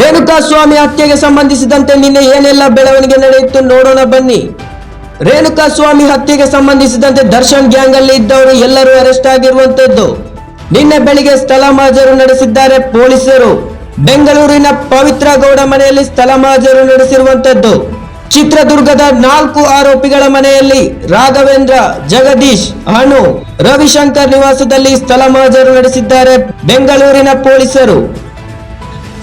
ರೇಣುಕಾ ಸ್ವಾಮಿ ಹತ್ಯೆಗೆ ಸಂಬಂಧಿಸಿದಂತೆ ನಿನ್ನೆ ಏನೆಲ್ಲ ಬೆಳವಣಿಗೆ ನಡೆಯಿತು ನೋಡೋಣ ಬನ್ನಿ. ರೇಣುಕಾ ಸ್ವಾಮಿ ಹತ್ಯೆಗೆ ಸಂಬಂಧಿಸಿದಂತೆ ದರ್ಶನ್ ಗ್ಯಾಂಗ್ ಅಲ್ಲಿ ಇದ್ದವರು ಎಲ್ಲರೂ ಅರೆಸ್ಟ್ ಆಗಿರುವಂತದ್ದು. ನಿನ್ನೆ ಬೆಳಿಗ್ಗೆ ಸ್ಥಳ ಮಾಜರು ನಡೆಸಿದ್ದಾರೆ ಪೊಲೀಸರು. ಬೆಂಗಳೂರಿನ ಪವಿತ್ರ ಗೌಡ ಮನೆಯಲ್ಲಿ ಸ್ಥಳ ಮಾಜರು ನಡೆಸಿರುವಂತದ್ದು. ಚಿತ್ರದುರ್ಗದ ನಾಲ್ಕು ಆರೋಪಿಗಳ ಮನೆಯಲ್ಲಿ ರಾಘವೇಂದ್ರ, ಜಗದೀಶ್ ಹಣು ರವಿಶಂಕರ್ ನಿವಾಸದಲ್ಲಿ ಸ್ಥಳ ಮಾಜರು ನಡೆಸಿದ್ದಾರೆ ಬೆಂಗಳೂರಿನ ಪೊಲೀಸರು.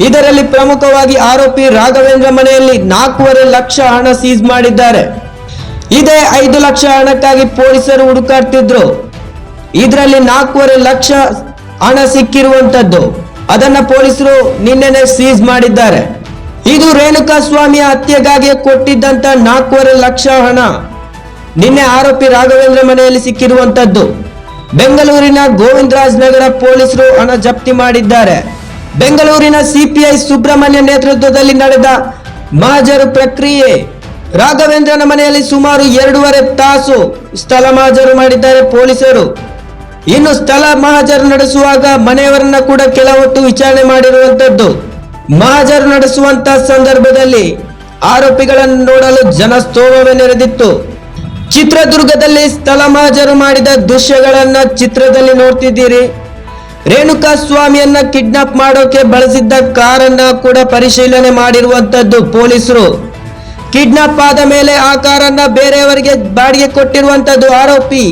ಇದರಲ್ಲಿ ಪ್ರಮುಖವಾಗಿ ಆರೋಪಿ ರಾಘವೇಂದ್ರ ಮನೆಯಲ್ಲಿ ನಾಲ್ಕೂವರೆ ಲಕ್ಷ ಹಣ ಸೀಸ್ ಮಾಡಿದ್ದಾರೆ. ಇದೇ ಐದು ಲಕ್ಷ ಹಣಕ್ಕಾಗಿ ಪೊಲೀಸರು ಹುಡುಕಾಡ್ತಿದ್ರು. ಇದರಲ್ಲಿ ನಾಲ್ಕೂವರೆ ಲಕ್ಷ ಹಣ ಸಿಕ್ಕಿರುವಂತದ್ದು ಅದನ್ನ ಪೊಲೀಸರು ನಿನ್ನೆನೆ ಸೀಸ್ ಮಾಡಿದ್ದಾರೆ. ಇದು ರೇಣುಕಾ ಸ್ವಾಮಿಯ ಹತ್ಯೆಗಾಗಿ ಕೊಟ್ಟಿದ್ದಂತ ನಾಲ್ಕೂವರೆ ಲಕ್ಷ ಹಣ. ನಿನ್ನೆ ಆರೋಪಿ ರಾಘವೇಂದ್ರ ಮನೆಯಲ್ಲಿ ಸಿಕ್ಕಿರುವಂತದ್ದು ಬೆಂಗಳೂರಿನ ಗೋವಿಂದರಾಜ್ ನಗರ ಪೊಲೀಸರು ಹಣ ಜಪ್ತಿ ಮಾಡಿದ್ದಾರೆ. ಬೆಂಗಳೂರಿನ ಸಿಪಿಐ ಸುಬ್ರಹ್ಮಣ್ಯ ನೇತೃತ್ವದಲ್ಲಿ ನಡೆದ ಮಾಜರು ಪ್ರಕ್ರಿಯೆ. ರಾಘವೇಂದ್ರನ ಮನೆಯಲ್ಲಿ ಸುಮಾರು ಎರಡೂವರೆ ತಾಸು ಸ್ಥಳ ಮಹಜರು ಮಾಡಿದ್ದಾರೆ ಪೊಲೀಸರು. ಇನ್ನು ಸ್ಥಳ ಮಹಜರು ನಡೆಸುವಾಗ ಮನೆಯವರನ್ನ ಕೂಡ ಕೆಲ ಹೊತ್ತು ವಿಚಾರಣೆ ಮಾಡಿರುವಂತದ್ದು. ಮಹಜರು ನಡೆಸುವಂತ ಸಂದರ್ಭದಲ್ಲಿ ಆರೋಪಿಗಳನ್ನು ನೋಡಲು ಜನಸ್ತೋಮವೇ ನೆರೆದಿತ್ತು. ಚಿತ್ರದುರ್ಗದಲ್ಲಿ ಸ್ಥಳ ಮಹಜರು ಮಾಡಿದ ದೃಶ್ಯಗಳನ್ನ ಚಿತ್ರದಲ್ಲಿ ನೋಡ್ತಿದ್ದೀರಿ. ರೇಣುಕಾ ಸ್ವಾಮಿಯನ್ನ ಕಿಡ್ನಾಪ್ ಮಾಡೋಕೆ ಬಳಸಿದ್ದ ಕಾರನ್ನ ಕೂಡ ಪರಿಶೀಲನೆ ಮಾಡಿರುವಂತದ್ದು ಪೊಲೀಸರು. ಕಿಡ್ನಾಪ್ ಆದ ಮೇಲೆ ಆ ಕಾರನ್ನ ಬೇರೆಯವರಿಗೆ ಬಾಡಿಗೆ ಕೊಟ್ಟಿರುವಂತದ್ದು ಆರೋಪಿ.